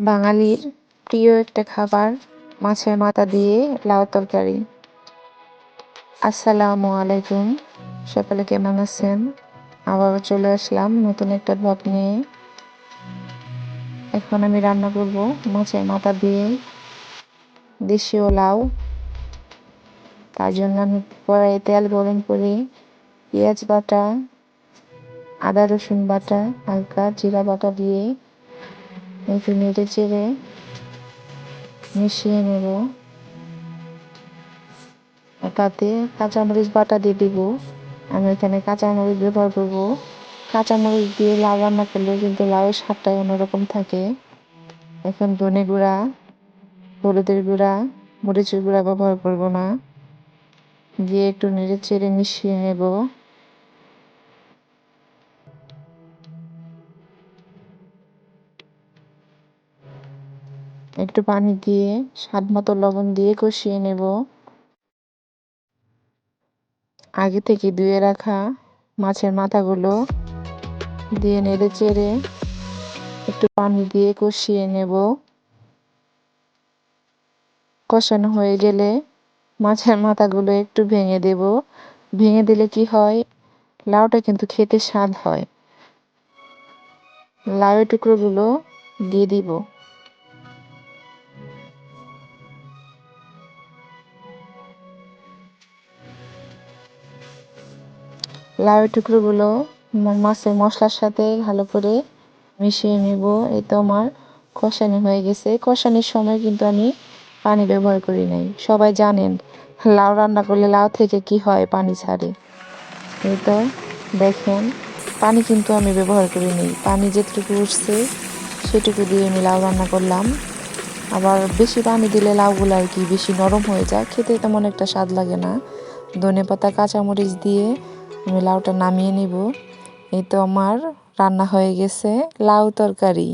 বাঙালির প্রিয় একটা খাবার, মাছের মাথা দিয়ে লাউ তরকারি। আসসালামু আলাইকুম। সকালে কেমন আছেন? আবারও চলে আসলাম নতুন একটা ব্লগ নিয়ে। এখন আমি রান্না করব মাছের মাথা দিয়ে দেশীয় লাউ। তার জন্য আমি কড়াইয়ে তেল গরম করে পেঁয়াজ বাটা, আদা রসুন বাটা, হালকা জিরা বাটা দিয়ে একটু নেড়ে চেড়ে মিশিয়ে নেব। তাতে কাঁচামরিচ বাটা দিয়ে দিব। আমি এখানে কাঁচামরিচ ব্যবহার করব। কাঁচামরিচ দিয়ে লাউ রান্না করলে কিন্তু লাউয়ের স্বাদটাই অন্যরকম থাকে। এখন ধনে গুঁড়া, হলুদের গুঁড়া, মরিচের গুঁড়া ব্যবহার করব না। দিয়ে একটু নেড়ে চেড়ে মিশিয়ে নেব। একটু পানি দিয়ে স্বাদ মতো লবণ দিয়ে কষিয়ে নেব। আগে থেকে ধুয়ে রাখা মাছের মাথাগুলো দিয়ে নেড়ে চেড়ে একটু পানি দিয়ে কষিয়ে নেব। কষানো হয়ে গেলে মাছের মাথাগুলো একটু ভেঙে দেব। ভেঙে দিলে কি হয়? লাউটা কিন্তু খেতে স্বাদ হয়। লাউয়ের টুকরোগুলো দিয়ে দিব। লাউয়ের টুকরোগুলো মাছের মশলার সাথে ভালো করে মিশিয়ে নেব। এই তো আমার কষানি হয়ে গেছে। কষানির সময় কিন্তু আমি পানি ব্যবহার করি নাই। সবাই জানেন লাউ রান্না করলে লাউ থেকে কি হয় পানি ছাড়ে। এই তো দেখেন, পানি কিন্তু আমি ব্যবহার করি নি পানি যেটুকু উঠছে সেটুকু দিয়ে আমি লাউ রান্না করলাম। আবার বেশি পানি দিলে লাউগুলো আর কি বেশি নরম হয়ে যায়। খেতে তেমন একটা স্বাদ লাগে না। ধনে পাতা, কাঁচামরিচ দিয়ে আমি লাউটা নামিয়ে নিব। এই তো আমার রান্না হয়ে গেছে লাউ তরকারি।